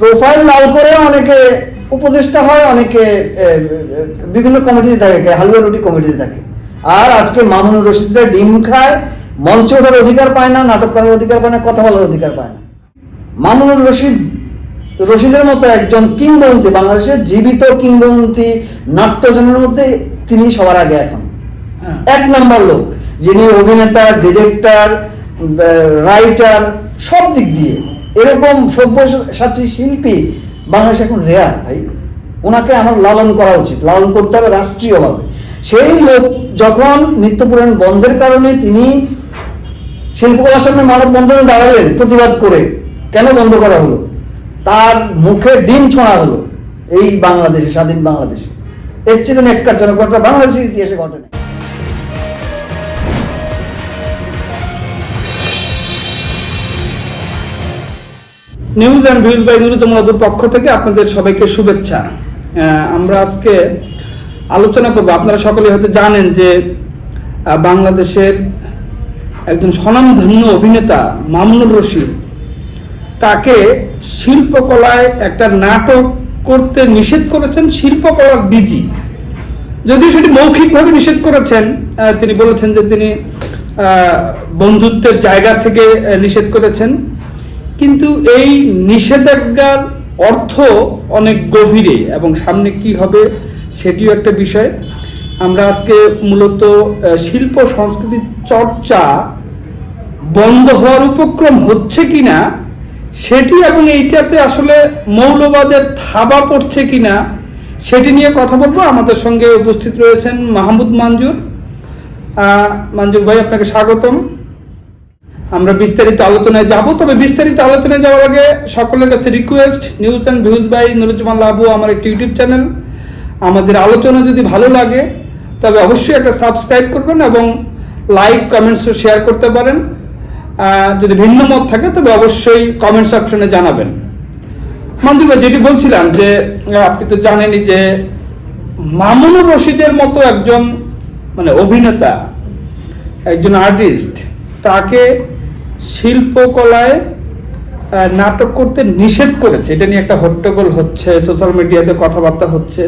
Profile লাল করে অনেকে উপদেষ্টা হয় অনেকে বিভিন্ন কমিটিতে থাকে হালুয়া রুটি কমিটিতে থাকে। আর আজকে মামুনুর রশিদরা ডিম খায় মঞ্চ ওঠার অধিকার পায় না নাটক করার অধিকার পায় না কথা বলার অধিকার পায় না। মামুনুর রশিদ রশিদের মতো একজন কিংবদন্তি বাংলাদেশের জীবিত কিংবদন্তি নাট্যজনের মধ্যে তিনি সবার আগে এখন। হ্যাঁ। এক নম্বর লোক যিনি অভিনেতা ডিরেক্টর রাইটার সব দিক দিয়ে। এরকম সব্যসাচী শিল্পী বাংলাদেশ এখন রেয়ার ভাই। ওনাকে আমার লালন করা উচিত। লালন করতে হবে রাষ্ট্রীয়ভাবে। সেই লোক যখন নিত্যপুরাণ বন্ধের কারণে তিনি শিল্পকলার সামনে মানব বন্ধনে দাঁড়ালেন প্রতিবাদ করে, কেন বন্ধ করা হলো? তার মুখে ডিম ছোঁড়া হলো এই বাংলাদেশে, স্বাধীন বাংলাদেশে। এর চেয়ে নেককারজনক ঘটনা বাংলাদেশের ইতিহাসে ঘটে নিউজ অ্যান্ড ভিউজ বাই আবুর পক্ষ থেকে আপনাদের সবাইকে শুভেচ্ছা। আমরা আজকে আলোচনা করব, আপনারা সকলে হয়তো জানেন যে বাংলাদেশের একজন স্বনামধন্য অভিনেতা মামুনুর রশিদ, তাকে শিল্পকলায় একটা নাটক করতে নিষেধ করেছেন শিল্পকলার ডিজি যদিও সেটি মৌখিকভাবে নিষেধ করেছেন তিনি বলেছেন যে তিনি বন্ধুত্বের জায়গা থেকে নিষেধ করেছেন। কিন্তু এই নিষেধাজ্ঞার অর্থ অনেক গভীরে এবং সামনে কি হবে সেটিও একটা বিষয়। আমরা আজকে মূলত শিল্প সংস্কৃতির চর্চা বন্ধ হওয়ার উপক্রম হচ্ছে কি না সেটি এবং এইটাতে আসলে মৌলবাদের থাবা পড়ছে কি না সেটি নিয়ে কথা বলব। আমাদের সঙ্গে উপস্থিত রয়েছেন মাহমুদ মঞ্জুর। মঞ্জুর ভাই, আপনাকে স্বাগতম। আমরা বিস্তারিত আলোচনায় যাব, তবে বিস্তারিত আলোচনায় যাওয়ার আগে সকলের কাছে request news and views by Nuruzzaman Labu, আমার একটি ইউটিউব চ্যানেল আমাদের আলোচনা যদি ভালো লাগে, তবে অবশ্যই একটা সাবস্ক্রাইব করবেন এবং লাইক কমেন্টস শেয়ার করতে পারেন। যদি ভিন্ন মত থাকে, তবে অবশ্যই কমেন্টস অপশনে জানাবেন। মঞ্জুর ভাই, যেটি বলছিলাম যে আপনি তো জানেনই যে মামুনুর রশিদের মতো একজন মানে অভিনেতা, একজন আর্টিস্ট তাকে শিল্পকলায় নাটক করতে নিষেধ করেছে। এটা নিয়ে একটা হট্টগোল হচ্ছে সোশ্যাল মিডিয়াতে কথাবার্তা হচ্ছে।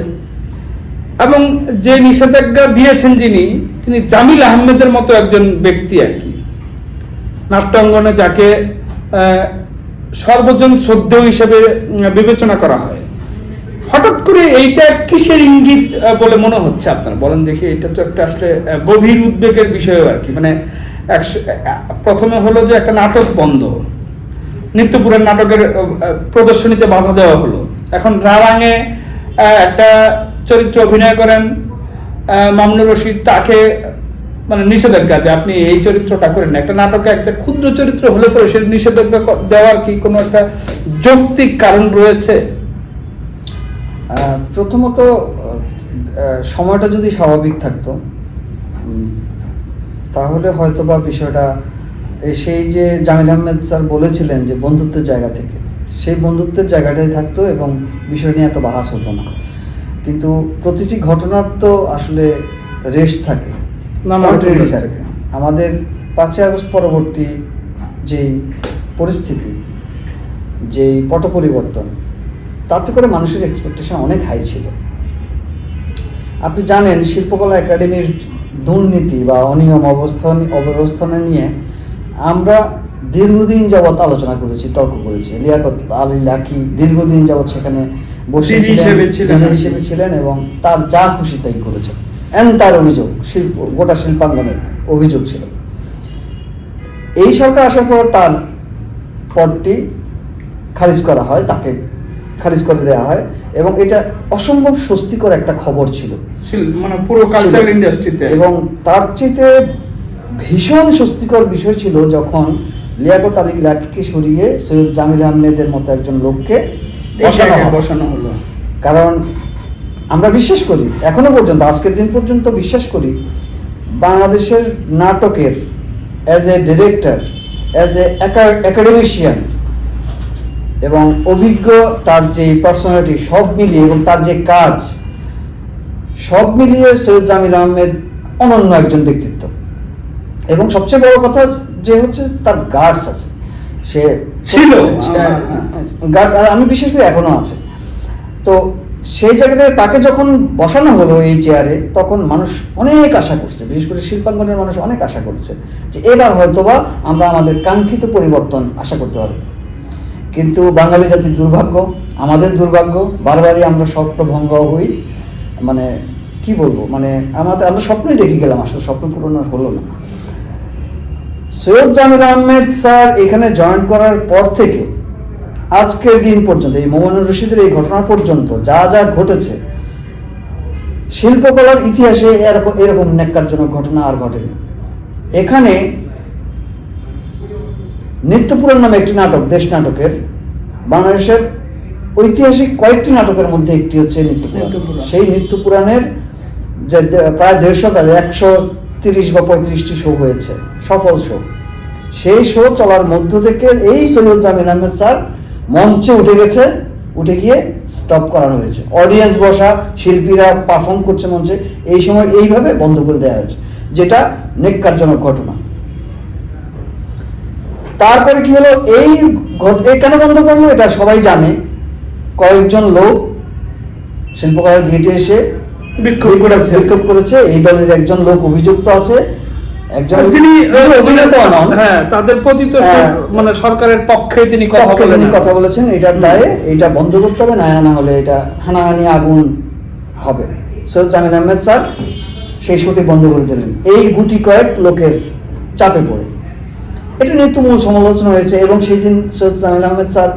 এবং যে নিষেধাজ্ঞা দিয়েছেন যিনি, তিনি জামিল আহমেদের মতো একজন ব্যক্তি আর কি। নাট্যাঙ্গনে যাকে সর্বজন শ্রদ্ধেয় হিসেবে বিবেচনা করা হয়। হঠাৎ করে এইটা কিসের ইঙ্গিত বলে মনে হচ্ছে আপনার? বলেন দেখি, এটা তো একটা আসলে গভীর উদ্বেগের বিষয় আর কি। মানে একশ- প্রথমে হলো যে একটা নাটক বন্ধ। নিত্যপুরের নাটকের প্রদর্শনীতে বাধা দেওয়া হলো। এখন আহ, একটা চরিত্র অভিনয় করেন আহ, মামুনুর রশিদ তাকে মানে নিষেধাজ্ঞা যে আপনি এই চরিত্রটা করেন। একটা নাটকে একটা ক্ষুদ্র চরিত্র হলে পরে সে নিষেধাজ্ঞা দেওয়ার কি কোনো একটা যৌক্তিক কারণ রয়েছে? প্রথমত সময়টা যদি স্বাভাবিক থাকতো তাহলে হয়তো বা বিষয়টা সেই যে জামিল আহমেদ স্যার বলেছিলেন যে বন্ধুত্বের জায়গা থেকে সেই বন্ধুত্বের জায়গাটাই থাকতো এবং বিষয় নিয়ে এত বাহাস হতো না। কিন্তু প্রতিটি ঘটনার তো আসলে রেশ থাকে থাকে। আমাদের পাঁচই আগস্ট পরবর্তী যেই পরিস্থিতি যেই পট পরিবর্তন তাতে করে মানুষের এক্সপেকটেশন অনেক হাই ছিল। আপনি জানেন শিল্পকলা একাডেমির দুর্নীতি বা অনিয়ম অবস্থান অব্যবস্থানে নিয়ে আমরা দীর্ঘদিন যাবৎ আলোচনা করেছি তর্ক করেছি। লিয়াকত আলী লাকি দীর্ঘদিন যাবৎ সেখানে বসে হিসেবে ছিলেন। এবং তার যা খুশি তাই করেছেন। এন্ড তার অভিযোগ শিল্প গোটা শিল্পাঙ্গনের অভিযোগ ছিল। এই সরকার আসার পর তার পদটি খারিজ করা হয় তাকে খারিজ করে দেওয়া হয় এবং এটা অসম্ভব স্বস্তিকর একটা খবর ছিল। মানে পুরো কালচার ছিল। ইন্ডাস্ট্রিতে এবং তার চেয়ে ভীষণ স্বস্তিকর বিষয় ছিল যখন লিয়াকত আলী লাকিকে সরিয়ে সৈয়দ জামিল আহমেদের মতো একজন লোককে বসানো বসানো হলো। কারণ আমরা বিশ্বাস করি এখনও পর্যন্ত আজকের দিন পর্যন্ত বিশ্বাস করি বাংলাদেশের নাটকের as a director as a academician এবং অভিজ্ঞ তার যে পার্সোনালিটি সব মিলিয়ে এবং তার যে কাজ সব মিলিয়ে সৈয়দ জামিল আহমেদ অনন্য একজন ব্যক্তিত্ব। এবং সবচেয়ে বড় কথা যে হচ্ছে তার গার্ডস আছে। সে ছিল। গার্ডস আমি বিশেষ করে এখনও আছে। তো সেই জায়গাতে তাকে যখন বসানো হলো এই চেয়ারে তখন মানুষ অনেক আশা করছে। বিশেষ করে শিল্পাঙ্গনের মানুষ অনেক আশা করছে যে এবার হয়তোবা আমরা আমাদের কাঙ্ক্ষিত পরিবর্তন আশা করতে পারব। কিন্তু বাঙালি জাতির দুর্ভাগ্য, আমাদের দুর্ভাগ্য, বারবারই আমরা স্বপ্ন ভঙ্গ হই। মানে কি বলব? মানে আমাদের, আমরা স্বপ্নই দেখে গেলাম, আসলে স্বপ্ন পূরণ আর হলো না। সৈয়দ জামির আহমেদ স্যার এখানে জয়েন করার পর থেকে আজকের দিন পর্যন্ত, এই মোহানুর রশিদের এই ঘটনা পর্যন্ত যা যা ঘটেছে, শিল্পকলার ইতিহাসে এরকম এরকম ন্যাক্কারজনক ঘটনা আর ঘটেনি। এখানে নিত্যপুরাণ নামে একটি নাটক দেশ নাটকের বাংলাদেশের ঐতিহাসিক কয়েকটি নাটকের মধ্যে একটি হচ্ছে নিত্যপুরাণ। সেই নিত্যপুরাণের যে প্রায় দেড়শো তাদের একশো তিরিশ বা পঁয়ত্রিশটি শো হয়েছে সফল শো। সেই শো চলার মধ্য থেকে এই সৈয়দ জামিল আহমেদ স্যার মঞ্চে উঠে গেছে উঠে গিয়ে স্টপ করানো হয়েছে। অডিয়েন্স বসা শিল্পীরা পারফর্ম করছে মঞ্চে এই সময় এইভাবে বন্ধ করে দেওয়া হয়েছে যেটা নেককারজনক ঘটনা। তারপরে কি হলো? এই কেন বন্ধ করল? এটা সবাই জানে। কয়েকজন লোক শিল্পকলার গেটে এসে বিক্ষোভ করেছে। বিক্ষোভ করেছে। এই দলের একজন লোক অভিযুক্ত আছে। একজন যিনি যিনি অভিনেতা নন। হ্যাঁ তাদের প্রতি তো হ্যাঁ। মানে সরকারের পক্ষে তিনি কথা বলেন কথা বলেছেন। এটার দায়ে এটা বন্ধ করতে হবে না না হলে এটা হানাহানি আগুন হবে। সৈয়দ জামিল আহমেদ স্যার সেই শোটি বন্ধ করে দিলেন। এই গুটি কয়েক লোকের চাপে পড়ে। এটা নিয়ে তুমুল সমালোচনা হয়েছে এবং সেই দিন সৈয়দ জামিল আহমেদ স্যার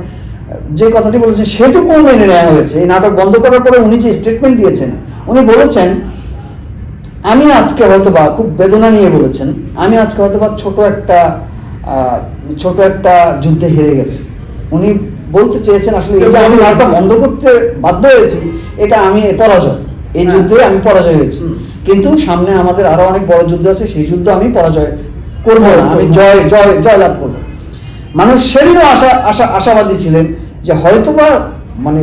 যে কথাটি বলেছেন সেটুকু মেনে নেওয়া হয়েছে। এই নাটক বন্ধ করার পরে উনি যে স্টেটমেন্ট দিয়েছেন উনি বলেছেন আমি আজকে হয়তো বা খুব বেদনা নিয়ে বলেছেন আমি আজকে হয়তো বা ছোট একটা ছোট একটা যুদ্ধে হেরে গেছি। উনি বলতে চেয়েছেন আসলে এই যে আমি নাটকটা বন্ধ করতে বাধ্য হয়েছি এটা আমি পরাজয়। এই হ্যাঁ। যুদ্ধে আমি পরাজয় হয়েছি। কিন্তু সামনে আমাদের আরও অনেক বড় যুদ্ধ আছে সেই যুদ্ধ আমি পরাজয় করব না আমি জয় জয় জয় লাভ করব। মানুষ সেদিনও আশা আশা আশাবাদী ছিলেন যে হয়তোবা মানে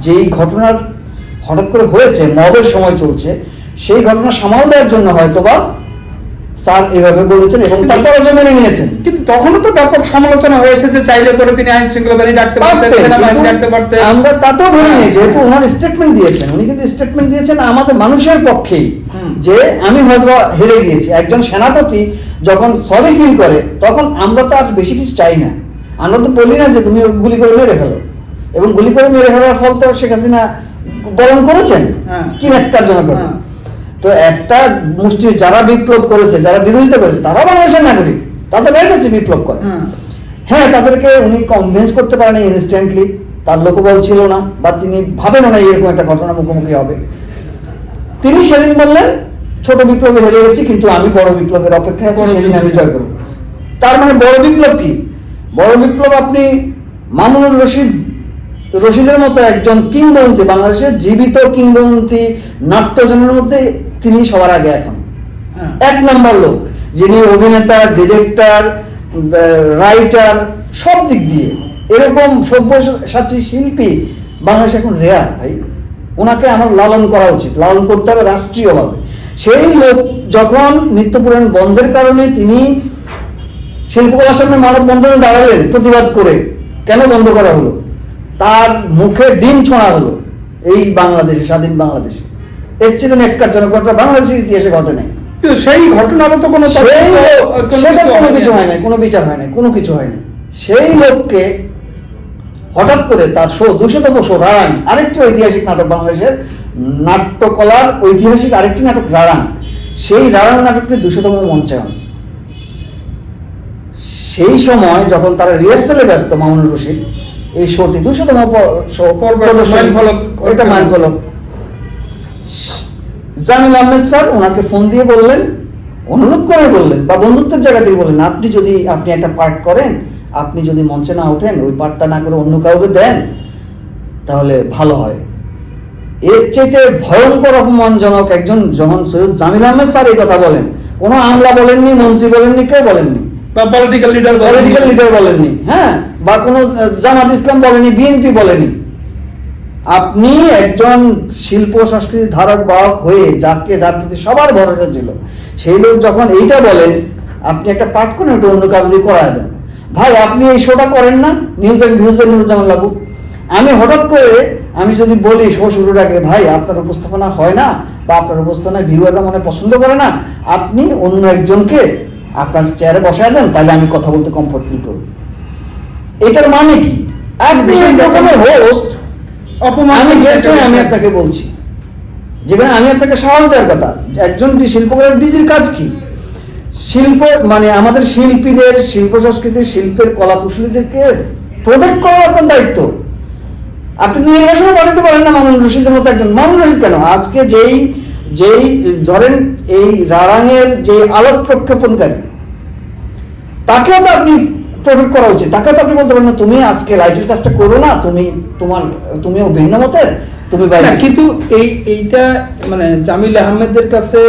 যেই ঘটনার হঠাৎ করে হয়েছে মবের সময় চলছে সেই ঘটনা সামাল দেওয়ার জন্য হয়তোবা স্যার এভাবে বলেছেন এবং তারপরে মেনে নিয়েছেন। কিন্তু তখনও তো ব্যাপক সমালোচনা হয়েছে যে চাইলে পরে তিনি আইন শৃঙ্খলা বাহিনী ডাকতে পারতেন ডাকতে আমরা তাতেও ধরে নিই হ্যাঁ। যেহেতু ওনার স্টেটমেন্ট দিয়েছেন উনি কিন্তু স্টেটমেন্ট দিয়েছেন আমাদের মানুষের পক্ষেই যে আমি হয়তো হেরে গিয়েছি একজন সেনাপতি যখন সরি ফিল করে তখন আমরা তো আর বেশি কিছু চাই না। আমরা তো বলি না যে তুমি গুলি করে মেরে ফেলো। এবং গুলি করে মেরে ফেলার ফল তো শেখ হাসিনা বরণ করেছেন। হ্যাঁ। কি ন্যাক্কারজনক। হ্যাঁ। তো একটা মুষ্টি যারা বিপ্লব করেছে যারা বিরোধিতা করেছে তারা বাংলাদেশের নাগরিক। তাদের কাছে বিপ্লব করে। হ্যাঁ। তাদেরকে উনি কনভিন্স করতে পারেন ইনস্ট্যান্টলি তার লোকবল ছিল না বা তিনি ভাবেন না এরকম একটা ঘটনা মুখোমুখি হবে। তিনি সেদিন বললেন ছোট বিপ্লবে হেরে গেছি কিন্তু আমি বড় বিপ্লবের অপেক্ষায় আছি সেদিন আমি। জয় করব। তার মানে বড় বিপ্লব কি? বড় বিপ্লব আপনি মামুনুর রশিদ রশিদের মতো একজন কিংবদন্তি বাংলাদেশের জীবিত কিংবদন্তি নাট্যজনের মধ্যে তিনি সবার আগে এখন। হ্যাঁ। এক নম্বর লোক যিনি অভিনেতা ডিরেক্টর রাইটার সব দিক দিয়ে। এরকম সব্যসাচী শিল্পী বাংলাদেশ এখন রেয়ার ভাই। ওনাকে আমার লালন করা উচিত। লালন করতে হবে রাষ্ট্রীয়ভাবে। সেই লোক যখন নিত্যপুরাণ বন্ধের কারণে তিনি শিল্পকলার সামনে মানববন্ধনে দাঁড়ালেন প্রতিবাদ করে কেন বন্ধ করা হলো? তার মুখে ডিম ছোঁড়া হলো এই বাংলাদেশে স্বাধীন বাংলাদেশে। এর চেয়ে নেককারজনক ঘটনা বাংলাদেশের ইতিহাসে ঘটে নাই। সেই ঘটনারও তো কোনো সেই কোনো সেটা কোনো কিছু হয় নাই কোনো বিচার হয় নাই কোনো কিছু হয় না সেই লোককে হঠাৎ করে তার শো দুশোতম শো রাড়ান আরেকটি ঐতিহাসিক নাটক বাংলাদেশের নাট্যকলার ঐতিহাসিক আরেকটি নাটক রাড়ান সেই রাড়ান নাটকটি দুশোতম মঞ্চায়ন। সেই সময় যখন তারা রিহার্সালে ব্যস্ত মামুনুর রশিদ এই শোটি দুশোতম প্রদর্শন। এটা মাইলফলক। জামিল আহমেদ স্যার ওনাকে ফোন দিয়ে বললেন অনুরোধ করে বললেন বা বন্ধুত্বের জায়গা থেকে বললেন আপনি যদি আপনি একটা পার্ট করেন আপনি যদি মঞ্চে না ওঠেন ওই পার্টটা না করে অন্য কাউকে দেন তাহলে ভালো হয়। এর চাইতে ভয়ঙ্কর অপমানজনক একজন যখন সৈয়দ জামিল আহমেদ স্যার এই কথা বলেন কোনো আমলা বলেননি মন্ত্রী বলেননি কেউ বলেননি। বা পলিটিক্যাল লিডার পলিটিক্যাল লিডার বলেননি হ্যাঁ? বা কোনো জামাত ইসলাম বলেনি বিএনপি বলেনি। আপনি একজন শিল্প সংস্কৃতি ধারক বাহক হয়ে যাকে যার প্রতি সবার ভরসা ছিল সেই লোক যখন এইটা বলেন আপনি একটা পাঠ করেন ওটা অন্য কারও দিয়ে করায় দেন। ভাই আপনি এই শোটা করেন না news and views by Nuruzzaman Labu আমি হঠাৎ করে আমি যদি বলি শো শুরুর আগে ভাই আপনার উপস্থাপনা হয় না বা আপনার উপস্থাপনায় ভিউয়াররা মনে পছন্দ করে না আপনি অন্য একজনকে আপনার চেয়ারে বসায় দেন তাহলে আমি কথা বলতে কমফোর্ট ফিল করব এটার মানে কি? আপনি রকমের হোস্ট অপমান আমি গেস্ট হয়ে আমি আপনাকে বলছি। যেখানে আমি আপনাকে সাহস দেওয়ার কথা একজন শিল্পকলার ডিজির কাজ কি? শিল্প মানে আমাদের শিল্পীদের শিল্প সংস্কৃতির শিল্পের কলা কুশলীদেরকে প্রোটেক্ট করা আপনার দায়িত্ব। আপনি তো নির্বাচনে পাঠাতে পারেন না মামুন রশিদের মতো একজন। মামুন রশিদ কেন? আজকে যেই যেই ধরেন এই রারাঙের যে আলোক প্রক্ষেপণকারী তাকেও তো আপনি প্রোটেক্ট করা উচিত। তাকে তো আপনি বলতে পারেন না তুমি আজকে রাইটের কাজটা করো না তুমি তোমার তুমিও ভিন্ন মতের তুমি বাইরে কিন্তু এই এইটা মানে জামিল আহমেদের কাছে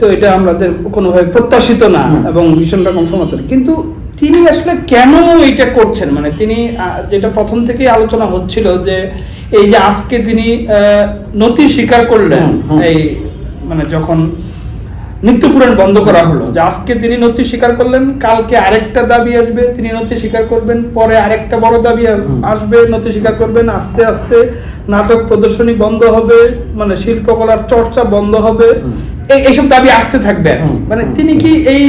তো এটা আমাদের কোনোভাবে প্রত্যাশিত না এবং ভীষণ রকম সমর্থন। কিন্তু তিনি আসলে কেন এটা করছেন? মানে তিনি যেটা প্রথম থেকেই আলোচনা হচ্ছিল যে এই যে আজকে তিনি নথি স্বীকার করলেন। এই মানে যখন নিত্যপুরাণ বন্ধ করা হলো যে আজকে তিনি নথি স্বীকার করলেন কালকে আরেকটা দাবি আসবে তিনি নথি স্বীকার করবেন পরে আরেকটা বড় দাবি আসবে নথি স্বীকার করবেন আস্তে আস্তে নাটক প্রদর্শনী বন্ধ হবে মানে শিল্পকলার চর্চা বন্ধ হবে এই- এইসব দাবি আসতে থাকবে। মানে তিনি কি এই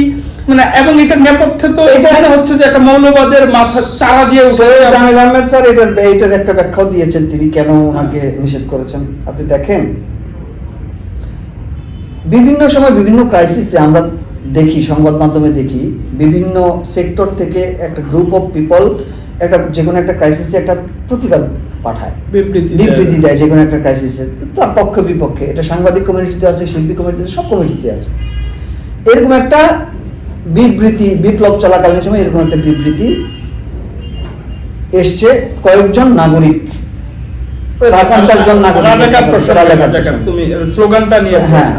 মানে এবং এটার নেপথ্যে তো এটা- হচ্ছে যে একটা মৌলবাদের মাথা চারা দিয়ে উঠে জামিল আহমেদ স্যার এটার এইটার একটা ব্যাখ্যাও দিয়েছেন তিনি কেন ওনাকে নিষেধ করেছেন। আপনি দেখেন বিভিন্ন সময় বিভিন্ন ক্রাইসিসে আমরা দেখি সংবাদ মাধ্যমে দেখি বিভিন্ন সেক্টর থেকে একটা গ্রুপ অফ পিপল একটা যে কোনো একটা ক্রাইসিসে একটা প্রতিবাদ পাঠায়। বিবৃতি দেয়। যে কোনো একটা ক্রাইসিসে তার পক্ষে বিপক্ষে এটা সাংবাদিক কমিউনিটিতে আছে শিল্পী কমিউনিটিতে সব কমিউনিটিতে আছে। এরকম একটা বিবৃতি বিপ্লব চলাকালীন সময় এরকম একটা বিবৃতি এসছে কয়েকজন নাগরিক পঞ্চাশ জন নাগরিক রাজাকার প্রসঙ্গ, রাজাকার রাজাকার, প্রসঙ্গ। তুমি স্লোগানটা নিয়ে হ্যাঁ।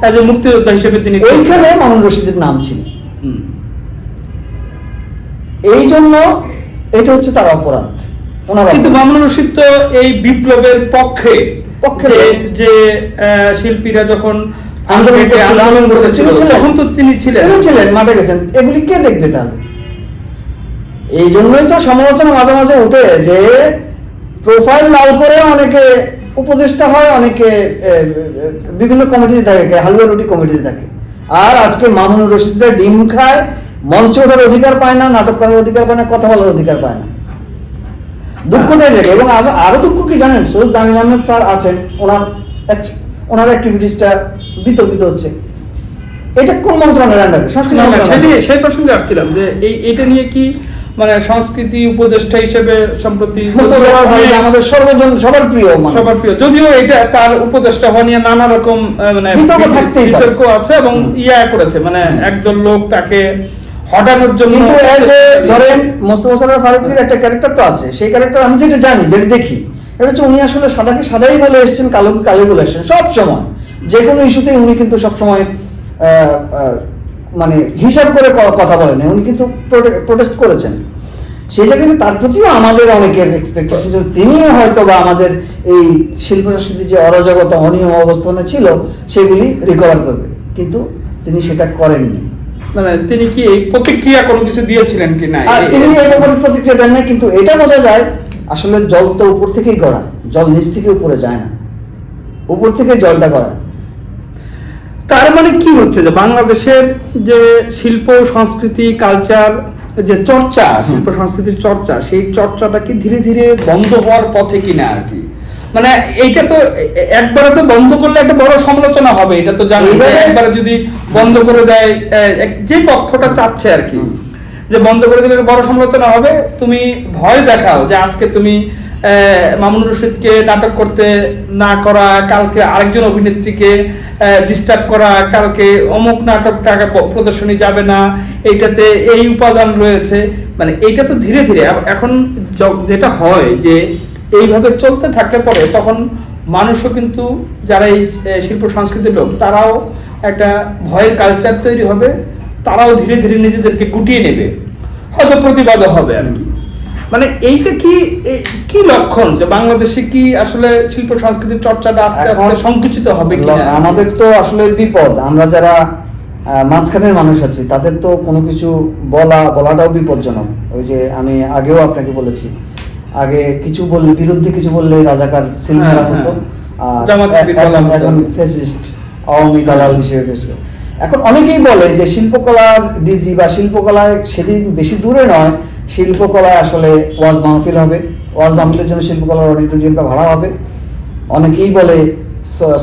অ্যাজ এ মুক্তিযোদ্ধা হিসেবে তিনি ওইখানে মামুন রশিদের নাম ছিল। এই জন্য এটা হচ্ছে তার অপরাধ। কিন্তু। রশিদ তো এই বিপ্লবের পক্ষে পক্ষে যে যে আহ, শিল্পীরা যখন আন্দোলন আন্দোলনে করছিল, আন্দোলন করেছিল তখন তো তিনি ছিলেন। ছিলেন মাঠে গেছেন। এগুলি কে দেখবে তাহলে? এই জন্যই তো সমালোচনা মাঝে মাঝে উঠে যে প্রোফাইল লাল করে অনেকে উপদেষ্টা হয় অনেকে বিভিন্ন কমিটিতে থাকে হালুয়া রুটি কমিটিতে থাকে। আর আজকে মামুনুর রশিদরা ডিম খায় মঞ্চ ওঠার অধিকার পায় না নাটক করার অধিকার পায় না কথা বলার অধিকার পায় না। দুঃখ দেয় জায়গায় এবং আরও দুঃখ কি জানেন? সৈয়দ জামিল আহমেদ স্যার আছেন ওনার ওনার অ্যাক্টিভিটিসটা বিতর্কিত হচ্ছে। এটা কোন মন্ত্রণালয়ের আন্ডারে সংস্কৃতি সেই প্রসঙ্গে আসছিলাম যে এই এটা নিয়ে কি মানে সংস্কৃতি উপদেষ্টা হিসেবে সম্প্রতি আমাদের সর্বজন সবার প্রিয় সবার প্রিয়। যদিও এটা তার উপদেষ্টা হওয়া নিয়ে নানা রকম মানে বিতর্ক আছে এবং ইয়া করেছে মানে একদল লোক তাকে হটানোর জন্য কিন্তু ধরেন মোস্তফা সরোয়ার ফারুকের একটা ক্যারেক্টার তো আছে। সেই ক্যারেক্টার আমি যেটা জানি যেটা দেখি এটা হচ্ছে উনি আসলে সাদাকে সাদাই বলে এসেছেন কালোকে কালো বলে এসেছেন সব সময়। যে কোনো ইস্যুতেই উনি কিন্তু সবসময় মানে হিসাব করে কথা বলেন উনি কিন্তু প্রোটেস্ট করেছেন। সেটা কিন্তু তার প্রতিও আমাদের অনেকের এক্সপেকটেশন তিনি হয়তো বা আমাদের এই শিল্প সংস্কৃতির যে অরাজকতা অনিয়ম অবস্থানে ছিল সেগুলি রিকভার করবে। কিন্তু তিনি সেটা করেননি। মানে তিনি কি এই প্রতিক্রিয়া কোনো কিছু দিয়েছিলেন কি না? আর তিনি এই ব্যাপারে প্রতিক্রিয়া দেন না কিন্তু এটা বোঝা যায় আসলে জল তো উপর থেকেই গড়া জল নিচ থেকে উপরে যায় না। উপর থেকে জলটা গড়া। তার মানে কি হচ্ছে যে বাংলাদেশের যে শিল্প সংস্কৃতি কালচার যে চর্চা শিল্প সংস্কৃতির চর্চা সেই চর্চাটা কি ধীরে ধীরে বন্ধ হওয়ার পথে কিনা আর কি? মানে এইটা তো একবারে তো বন্ধ করলে একটা বড় সমালোচনা হবে এটা তো জানি একবারে যদি বন্ধ করে দেয় যে পক্ষটা চাচ্ছে আর কি যে বন্ধ করে দিলে বড় সমালোচনা হবে তুমি ভয় দেখাও যে আজকে তুমি আহ, মামুন রশিদকে নাটক করতে না করা কালকে আরেকজন অভিনেত্রীকে ডিস্টার্ব করা কালকে অমুক নাটকটা প্রদর্শনী যাবে না এইটাতে এই উপাদান রয়েছে। মানে এইটা তো ধীরে ধীরে এখন যেটা হয় যে এইভাবে চলতে থাকলে পরে তখন মানুষও কিন্তু যারা এই শিল্প সংস্কৃতির লোক তারাও একটা ভয়ের কালচার তৈরি হবে তারাও ধীরে ধীরে নিজেদেরকে গুটিয়ে নেবে। হয়তো প্রতিবাদও হবে আর কি। মানে এইটা কি কি লক্ষণ যে বাংলাদেশে কি আসলে শিল্প সংস্কৃতির চর্চাটা আস্তে আস্তে সংকুচিত হবে আমাদের তো আসলে বিপদ আমরা যারা মাঝখানের মানুষ আছে তাদের তো কোনো কিছু বলা বলাটাও বিপজ্জনক ওই যে আমি আগেও আপনাকে বলেছি আগে কিছু বললে বিরুদ্ধে কিছু বললে রাজাকার সিল হ্যাঁ, করা হতো হ্যাঁ। আর ফেসিস্ট আওয়ামী দালাল হিসেবে করে। এখন অনেকেই বলে যে শিল্পকলার ডিজি বা শিল্পকলায় সেদিন বেশি দূরে নয় শিল্পকলায় আসলে ওয়াজ মাহফিল হবে। ওয়াজ মাহফিলের জন্য শিল্পকলার অডিটোরিয়ামটা ভাড়া হবে। অনেকেই বলে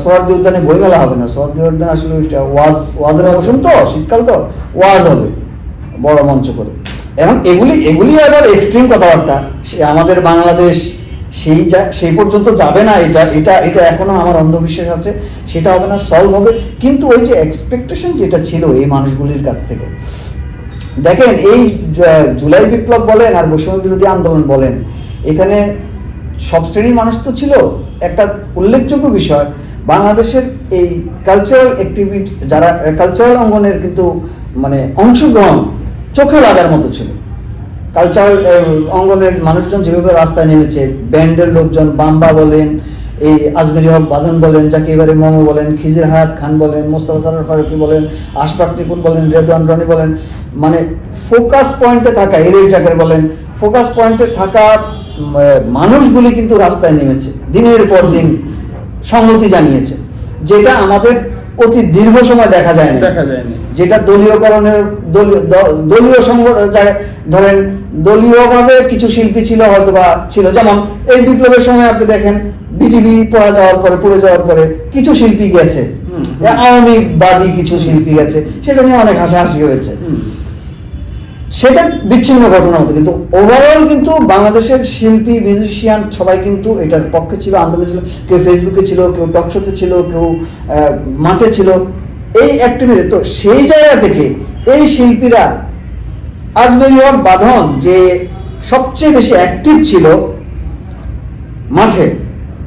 সোয়ার্দি উদ্যানে বইমেলা হবে না। সোয়ার্দি উদ্যান আসলে ওয়াজ, ওয়াজের মৌসুম তো, শীতকাল তো, ওয়াজ হবে বড় মঞ্চ করে। এখন এগুলি এগুলি আবার এক্সট্রিম কথাবার্তা। সে আমাদের বাংলাদেশ সেই যা, সেই পর্যন্ত যাবে না এটা এটা এটা এখনও আমার অন্ধবিশ্বাস আছে। সেটা হবে না সলভ হবে। কিন্তু ওই যে এক্সপেকটেশন যেটা ছিল এই মানুষগুলির কাছ থেকে দেখেন, এই জুলাই বিপ্লব বলেন আর বৈষম্য বিরোধী আন্দোলন বলেন, এখানে সব শ্রেণির মানুষ তো ছিল। একটা উল্লেখযোগ্য বিষয়, বাংলাদেশের এই কালচারাল অ্যাক্টিভিটি যারা কালচারাল অঙ্গনের কিন্তু মানে অংশগ্রহণ চোখে লাগার মতো ছিল। কালচারাল অঙ্গনের মানুষজন যেভাবে রাস্তায় নেমেছে, ব্যান্ডের লোকজন, বাম্বা বলেন এই আজমেরি হক বাদন বলেন যাকে এবারে মোমো বলেন, খিজির হায়াত খান বলেন, মোস্তফা সারার ফারুকি বলেন, আশফাক নিপুন বলেন, রেদওয়ান রনি বলেন মানে ফোকাস পয়েন্টে থাকা এরিয়া জাকের বলেন, ফোকাস পয়েন্টে থাকা মানুষগুলি কিন্তু রাস্তায় নেমেছে, দিনের পর দিন সংহতি জানিয়েছে, যেটা আমাদের অতি দীর্ঘ সময় দেখা যায় না দেখা যায়নি। যেটা দলীয়করণের দলীয় সংগঠন যারা- ধরেন দলীয়ভাবে কিছু শিল্পী ছিল হয়তো বা ছিল। যেমন এই বিপ্লবের সময় আপনি দেখেন বিটিভি পড়া যাওয়ার পরে পড়ে যাওয়ার পরে কিছু শিল্পী গেছে। হুম। আওয়ামী বাদী কিছু শিল্পী গেছে। সেটা নিয়ে অনেক হাসাহাসি হয়েছে। সেটা বিচ্ছিন্ন ঘটনা হতো কিন্তু ওভারঅল কিন্তু বাংলাদেশের শিল্পী মিউজিশিয়ান সবাই কিন্তু এটার পক্ষে ছিল আন্দোলনে ছিল। কেউ ফেসবুকে ছিল কেউ টকশোতে ছিল কেউ আহ, মাঠে ছিল। এই অ্যাক্টিভিটি তো সেই জায়গা থেকে এই শিল্পীরা আজমেরি হক বাঁধন যে সবচেয়ে বেশি অ্যাক্টিভ ছিল মাঠে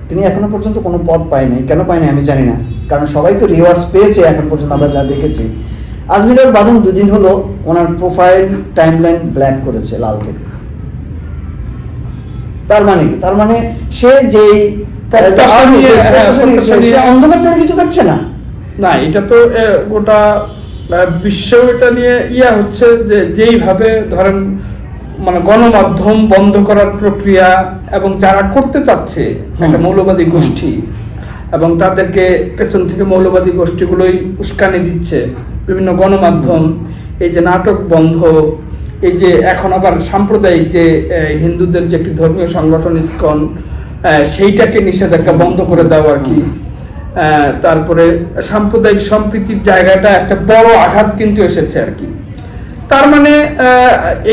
তিনি এখনও পর্যন্ত কোনো পদ পায়নি। কেন পায়নি আমি জানি না। কারণ সবাই তো রিওয়ার্ডস পেয়েছে এখন পর্যন্ত আমরা যা দেখেছি। আজমিরের বাদন দুদিন হলো ওনার প্রোফাইল টাইমলাইন ব্ল্যাক করেছে লাল থেকে তার মানে তার মানে সে যেই হ্যাঁ, অন্ধকার ছাড়া কিছু দেখছে না। না এটা তো গোটা বিশ্ব এটা নিয়ে ইয়া হচ্ছে যে যেইভাবে ধরেন মানে গণমাধ্যম বন্ধ করার প্রক্রিয়া এবং যারা করতে চাচ্ছে একটা মৌলবাদী গোষ্ঠী এবং তাদেরকে পেছন থেকে মৌলবাদী গোষ্ঠীগুলোই উস্কানি দিচ্ছে বিভিন্ন গণমাধ্যম এই যে নাটক বন্ধ এই যে এখন আবার সাম্প্রদায়িক যে হিন্দুদের যে একটি ধর্মীয় সংগঠন ইসকন সেইটাকে নিষেধাজ্ঞা বন্ধ করে দেওয়া আর কি। তারপরে সাম্প্রদায়িক সম্প্রীতির জায়গাটা একটা বড় আঘাত কিন্তু এসেছে আর কি। তার মানে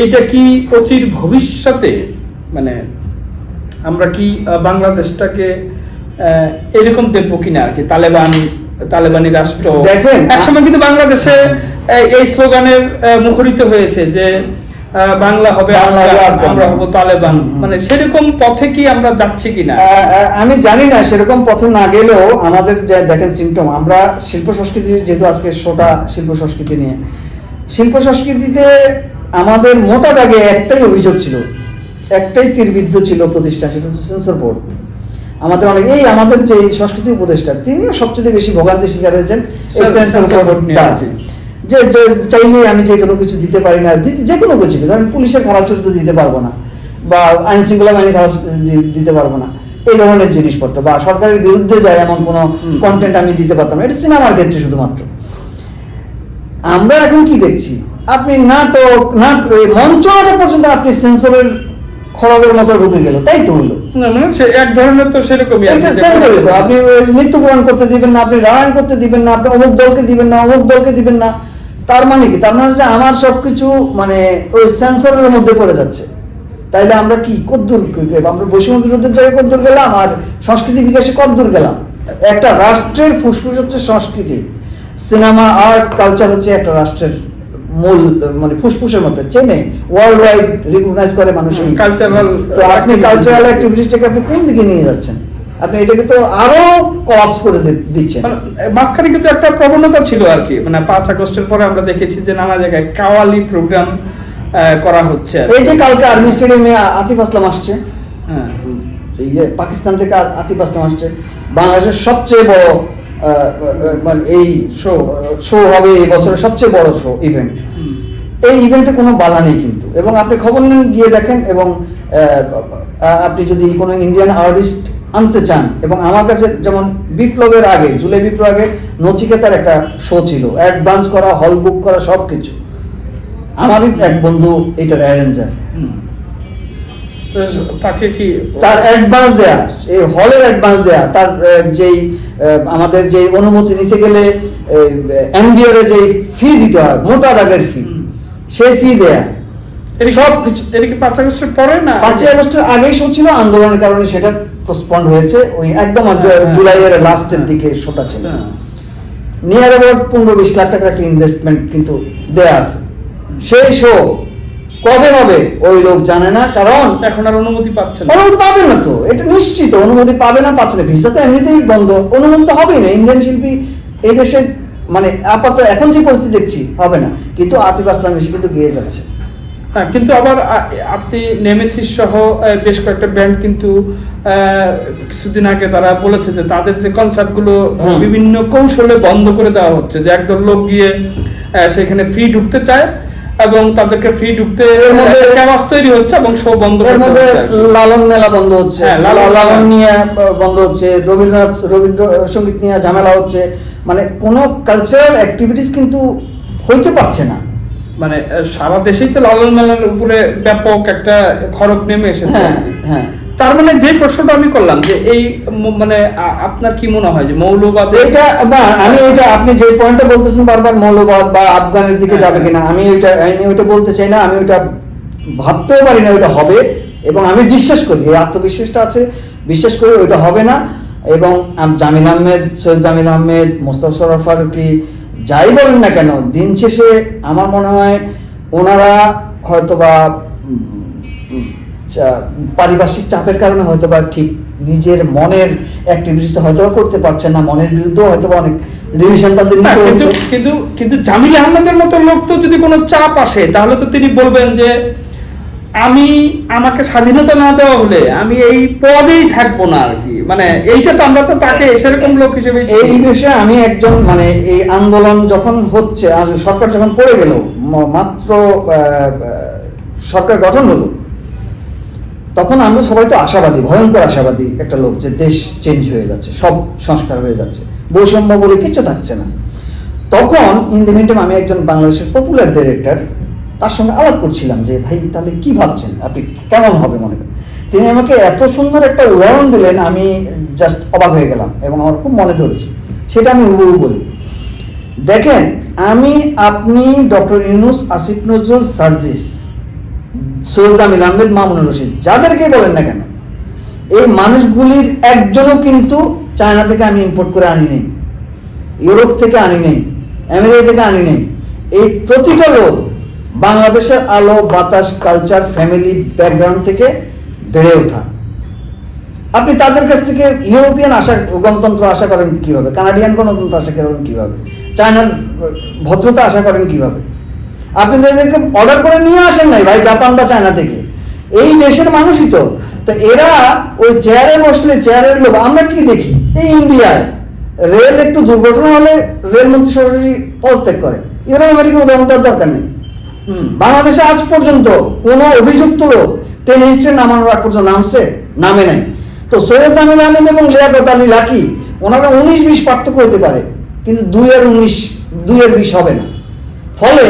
এইটা কি অচির ভবিষ্যতে? মানে আমরা কি বাংলাদেশটাকে এরকম দেখব কিনা আর কি? তালেবান তালেবানি রাষ্ট্র। দেখেন, একসময় কিন্তু বাংলাদেশে এই স্লোগানের মুখরিত হয়েছে যে বাংলা হবে। আমরা হব তালেবান। মানে সেরকম পথে কি আমরা যাচ্ছি কিনা? আমি জানি না সেরকম পথে না গেলেও আমাদের যে দেখেন সিমটম আমরা শিল্প সংস্কৃতি যেহেতু আজকে শোটা শিল্প সংস্কৃতি নিয়ে শিল্প সংস্কৃতিতে আমাদের মোটা দাগে একটাই অভিযোগ ছিল একটাই তীরবিদ্ধ ছিল প্রতিষ্ঠান সেটা হচ্ছে সেন্সর বোর্ড আমাদের অনেক এই আমাদের যে সংস্কৃতি উপদেষ্টা তিনিও সবচেয়ে বেশি ভোগান্তি শিকার হয়েছেন এই সেন্সর বোর্ড যে চাইলে আমি যে কোনো কিছু দিতে পারি না যে কোনো কিছু ধরেন পুলিশের খারাপ চরিত্র দিতে পারব না বা আইন শৃঙ্খলা বাহিনী খারাপ দিতে পারব না এই ধরনের জিনিসপত্র বা সরকারের বিরুদ্ধে যায় এমন কোনো কন্টেন্ট আমি দিতে পারতাম এটা সিনেমার ক্ষেত্রে শুধুমাত্র। আমরা এখন কি দেখছি? আপনি নাটক নাটক মঞ্চ নাটক পর্যন্ত আপনি সেন্সরের খড়গের মতো ঢুকে গেল তাই তো হলো? এক ধরনের তো সেরকমই তো আপনি মৃত্যুবরণ করতে দিবেন না আপনি রামায়ণ করতে দিবেন না আপনি অমুক দলকে দিবেন না অমুক দলকে দিবেন না তার মানে কি? তার মানে হচ্ছে আমার সবকিছু মানে ওই সেন্সরের মধ্যে পড়ে যাচ্ছে। তাইলে আমরা কি? কদ্দূর আমরা বৈষম্য বিরোধের জায়গায় কদ্দূর গেলাম? আর সংস্কৃতি বিকাশে কদ্দূর গেলাম? একটা রাষ্ট্রের ফুসফুস হচ্ছে সংস্কৃতি। সিনেমা আর্ট কালচার হচ্ছে একটা রাষ্ট্রের মূল মানে ফুসফুসের মধ্যে। চেনে? ওয়ার্ল্ড ওয়াইড রিকগনাইজ করে মানুষ কালচারাল তো আপনি। কালচারাল অ্যাক্টিভিটিসটাকে আপনি কোন দিকে নিয়ে যাচ্ছেন? আপনি এটাকে তো আরও কলাপস করে দিচ্ছেন। মানে মাঝখানে কিন্তু একটা প্রবণতা ছিল আর কি। মানে পাঁচ আগস্টের পরে আমরা দেখেছি যে নানা জায়গায় কাওয়ালি প্রোগ্রাম করা হচ্ছে এই যে কালকে আর্মি স্টেডিয়ামে আতিফ আসলাম আসছে। হ্যাঁ। এই যে পাকিস্তান থেকে আতিফ আসলাম আসছে। বাংলাদেশের সবচেয়ে বড় মানে এই শো শো হবে এই বছরের সবচেয়ে বড় শো ইভেন্ট এই ইভেন্টে কোনো বাধা নেই কিন্তু। এবং আপনি খবর নিন গিয়ে দেখেন এবং আপনি যদি কোনো ইন্ডিয়ান আর্টিস্ট আনতে চান এবং আমার কাছে যেমন বিপ্লবের আগে জুলাই বিপ্লব আগে নচিকেতার একটা শো ছিল। অ্যাডভান্স করা হল বুক করা সব কিছু আমারই এক বন্ধু এটার অ্যারেঞ্জার তাকে কি তার অ্যাডভান্স দেয়া এই হলের অ্যাডভান্স দেয়া তার যেই আমাদের যে অনুমতি নিতে গেলে এমবিআর এর যে ফি দিতে হয় মোটা দাগের ফি সেই ফি দেয়া। সব কিছু এটা কি পাঁচ আগস্টের পরে না? পাঁচই আগস্টের আগেই শো ছিল আন্দোলনের কারণে সেটা পোস্টপন্ড হয়েছে ওই একদম হ্যাঁ, হ্যাঁ। জুলাইয়ের লাস্টের দিকে শোটা ছিল। নিয়ার অ্যাবাউট পনেরো বিশ লাখ টাকার একটা ইনভেস্টমেন্ট কিন্তু দেয়া আছে। সেই শো কবে হবে ওই লোক জানে না কারণ এখন আর অনুমতি পাচ্ছে না। অনুমতি পাবে না তো এটা নিশ্চিত অনুমতি পাবে না পাচ্ছে না। ভিসা তো এমনিতেই বন্ধ অনুমতি তো হবেই না ইন্ডিয়ান শিল্পী এই দেশে মানে আপাতত এখন যে পরিস্থিতি দেখছি হবে না। কিন্তু আতিফ আসলাম এসে কিন্তু গিয়ে যাচ্ছে। হ্যাঁ কিন্তু আবার আপনি নেমেসিস সহ বেশ কয়েকটা ব্যান্ড কিন্তু কিছুদিন আগে তারা বলেছে যে তাদের যে কনসার্টগুলো বিভিন্ন কৌশলে বন্ধ করে দেওয়া হচ্ছে যে একদল লোক গিয়ে সেখানে ফ্রি ঢুকতে চায় এবং তাদেরকে ফ্রি ঢুকতে এর মধ্যে- ক্যামাস তৈরি হচ্ছে এবং শো বন্ধ এর মধ্যে লালন মেলা বন্ধ হচ্ছে হ্যাঁ, লালন লালন নিয়ে বন্ধ হচ্ছে রবীন্দ্রনাথ রবীন্দ্র সংগীত নিয়ে ঝামেলা হচ্ছে মানে কোনো কালচারাল অ্যাক্টিভিটিস কিন্তু হইতে পারছে না। মানে সারা দেশেই তো লালন মেলার উপরে ব্যাপক একটা খরচ নেমে এসেছে হ্যাঁ হ্যাঁ। তার মানে যে প্রশ্নটা আমি করলাম যে এই মানে আপনার কি মনে হয় যে মৌলবাদ এটা না আমি এটা আপনি যে পয়েন্টটা বলতেছেন বারবার মৌলবাদ বা আফগানের দিকে হ্যাঁ, যাবে কিনা আমি ওইটা আমি ওইটা বলতে চাই না আমি ওইটা ভাবতেও পারি না ওইটা হবে এবং আমি বিশ্বাস করি এই আত্মবিশ্বাসটা আছে বিশ্বাস করি ওইটা হবে না এবং জামিল আহমেদ সৈয়দ জামিল আহমেদ মোস্তাফা সরফ ফারুকি যাই বলেন না কেন দিন শেষে আমার মনে হয় ওনারা হয়তোবা পারিপার্শ্বিক চাপের কারণে হয়তোবা ঠিক নিজের মনের অ্যাক্টিভিটিসটা হয়তো করতে পারছে না মনের বিরুদ্ধেও হয়তোবা অনেক ডিসিশন তাদের নিতে কিন্তু কিন্তু কিন্তু জামিল আহমেদের মতো লোক তো যদি কোনো চাপ আসে তাহলে তো তিনি বলবেন যে আমি আমাকে স্বাধীনতা না দেওয়া হলে আমি এই পদেই থাকব না আর কি। মানে এইটা তো আমরা তো তাকে সেরকম লোক হিসেবে এই বিষয়ে আমি একজন মানে এই আন্দোলন যখন হচ্ছে আজ সরকার যখন পড়ে গেল মাত্র সরকার গঠন হলো তখন আমরা সবাই তো আশাবাদী ভয়ঙ্কর আশাবাদী একটা লোক যে দেশ চেঞ্জ হয়ে যাচ্ছে সব সংস্কার হয়ে যাচ্ছে বৈষম্য বলে কিছু থাকছে না। তখন ইন দ্য মিনটাইম আমি একজন বাংলাদেশের পপুলার ডিরেক্টর তার সঙ্গে আলাপ করছিলাম যে, ভাই, তাহলে কি ভাবছেন? আপনি কেমন হবে মনে করেন? তিনি আমাকে এত সুন্দর একটা উদাহরণ দিলেন, আমি জাস্ট অবাক হয়ে গেলাম এবং আমার খুব মনে ধরেছে। সেটা আমি হুবহু বলি। দেখেন, আমি, আপনি, ডক্টর ইউনুস, আসিফ নজরুল, সার্জিস, সৈয়দ জামিল আহমেদ, মামুনুর রশিদ যাদেরকে বলেন না কেন, এই মানুষগুলির একজনও কিন্তু চায়না থেকে আমি ইম্পোর্ট করে আনি নেই ইউরোপ থেকে আনি নেই আমেরিকা থেকে আনি নেই এই প্রতিটা লোক বাংলাদেশের আলো, বাতাস কালচার ফ্যামিলি ব্যাকগ্রাউন্ড থেকে বেড়ে ওঠা। আপনি তাদের কাছ থেকে ইউরোপিয়ান আশা, গণতন্ত্র আশা করেন কীভাবে? কানাডিয়ান গণতন্ত্র আশা করেন কীভাবে? চায়নার ভদ্রতা আশা করেন কীভাবে? আপনি তাদেরকে অর্ডার করে নিয়ে আসেন নাই ভাই, জাপান বা চায়না থেকে। এই দেশের মানুষই তো। তো এরা ওই চেয়ারে বসলে চেয়ারের লোক আমরা কি দেখি? এই ইন্ডিয়ায় রেল একটু দুর্ঘটনা হলে রেলমন্ত্রী সরাসরি পদত্যাগ করে। ইউরোপ আমেরিকা উদাহরণ দরকার নেই। বাংলাদেশে আজ পর্যন্ত কোনো অভিযুক্ত লোক টেন হিস্ট্রি নামানোর আগ পর্যন্ত নামছে, নামে নাই। তো সৈয়দ জামিল আহমেদ এবং লিয়াকত আলী লাকি, ওনারা উনিশ বিশ পার্থক্য হতে পারে, কিন্তু দুই আর উনিশ, দুই আর বিশ হবে না। ফলে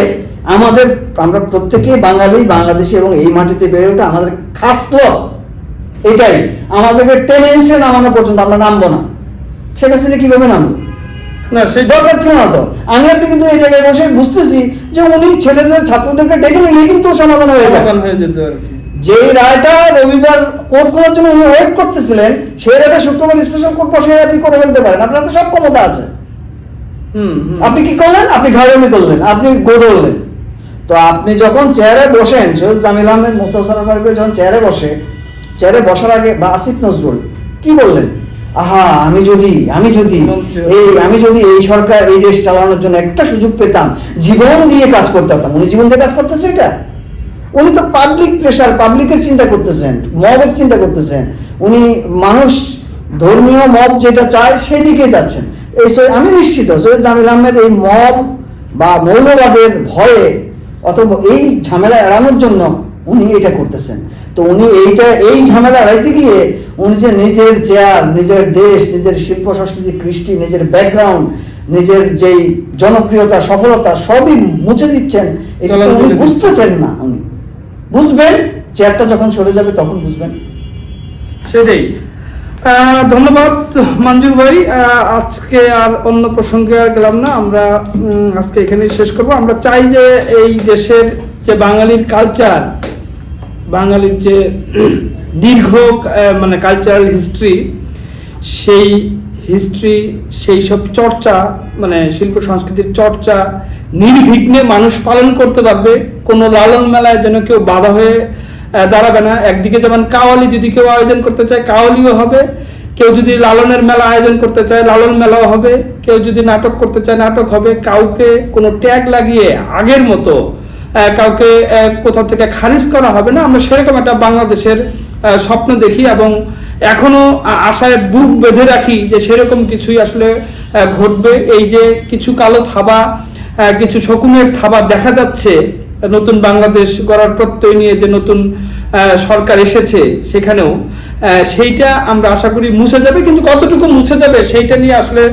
আমাদের, আমরা প্রত্যেকেই বাঙালি, বাংলাদেশি এবং এই মাটিতে বেড়ে ওঠা আমাদের খাস তো এটাই। আমাদেরকে টেন নামানো পর্যন্ত আমরা নামবো না। শেখ হাসিনা কীভাবে নামবো না সেই দরকার ছিল না তো আমি আপনি কিন্তু এই জায়গায় বসে বুঝতেছি যে উনি ছেলেদের ছাত্রদেরকে ডেকে নিলে কিন্তু সমাধান হয়ে সমাধান হয়ে যেত আর কি। যেই রায়টা রবিবার কোর্ট করার জন্য উনি ওয়েট করতেছিলেন সেই রায়টা শুক্রবার স্পেশাল কোর্ট বসে আপনি করে ফেলতে পারেন। আপনার তো সব ক্ষমতা আছে। আপনি কি করলেন? আপনি ঘাড়েমি করলেন আপনি গোদলেন তো আপনি যখন চেয়ারে বসেন সৈয়দ জামিল আহমেদ মোস্তফা সরফ যখন চেয়ারে বসে চেয়ারে বসার আগে বা আসিফ নজরুল কি বললেন? আহা, আমি যদি আমি যদি এই, আমি যদি এই সরকার, এই দেশ চালানোর জন্য একটা সুযোগ পেতাম, জীবন দিয়ে কাজ করতে পারতাম। উনি জীবন দিয়ে কাজ করতেছে এটা? উনি তো পাবলিক প্রেশার পাবলিকের চিন্তা করতেছেন মবের চিন্তা করতেছেন। উনি মানুষ, ধর্মীয় মব যেটা চায় সেই দিকে যাচ্ছেন। এই সৈয়দ, আমি নিশ্চিত, সৈয়দ জামিল আহমেদ এই মব বা মৌলবাদের ভয়ে অথবা এই ঝামেলা এড়ানোর জন্য উনি এটা করতেছেন। তো উনি এইটা এই ঝামেলা এড়াইতে গিয়ে উনি যে নিজের চেয়ার নিজের দেশ নিজের শিল্প সংস্কৃতি কৃষ্টি নিজের ব্যাকগ্রাউন্ড নিজের যেই জনপ্রিয়তা সফলতা সবই মুছে দিচ্ছেন এটা উনি বুঝতেছেন না উনি। বুঝবেন? চেয়ারটা যখন সরে যাবে তখন বুঝবেন। সেটাই। ধন্যবাদ মঞ্জুর ভাই। আজকে আর অন্য প্রসঙ্গে আর গেলাম না। আমরা আজকে এখানেই শেষ করব। আমরা চাই যে এই দেশের যে বাঙালির কালচার বাঙালির যে দীর্ঘ মানে কালচারাল হিস্ট্রি সেই হিস্ট্রি সেই সব চর্চা মানে শিল্প সংস্কৃতির চর্চা নির্বিঘ্নে মানুষ পালন করতে পারবে। কোনো লালন মেলায় যেন কেউ বাধা হয়ে দাঁড়াবে না। একদিকে যেমন কাওয়ালি যদি কেউ আয়োজন করতে চায়, কাওয়ালিও হবে। কেউ যদি লালনের মেলা আয়োজন করতে চায়, লালন মেলাও হবে। কেউ যদি নাটক করতে চায়, নাটক হবে। কাউকে কোনো ট্যাগ লাগিয়ে আগের মতো কাউকে কোথাও থেকে খারিজ করা হবে না। আমরা সেরকম একটা বাংলাদেশের স্বপ্ন দেখি এবং এখনও আশায় বুক বেঁধে রাখি যে সেরকম কিছুই আসলে ঘটবে। এই যে কিছু কালো থাবা কিছু শকুনের থাবা দেখা যাচ্ছে, নতুন বাংলাদেশ গড়ার প্রত্যয় নিয়ে যে নতুন সরকার এসেছে সেখানেও সেইটা আমরা আশা করি মুছে যাবে। কিন্তু কতটুকু মুছে যাবে সেইটা নিয়ে আসলে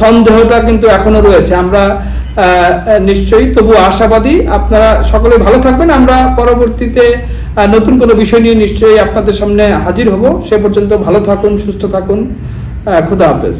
সন্দেহটা কিন্তু এখনও রয়েছে। আমরা নিশ্চয়ই, তবু আশাবাদী আপনারা সকলে ভালো থাকবেন। আমরা পরবর্তীতে নতুন কোনো বিষয় নিয়ে নিশ্চয়ই আপনাদের সামনে হাজির হব। সে পর্যন্ত ভালো থাকুন, সুস্থ থাকুন। খুদা হাফেজ।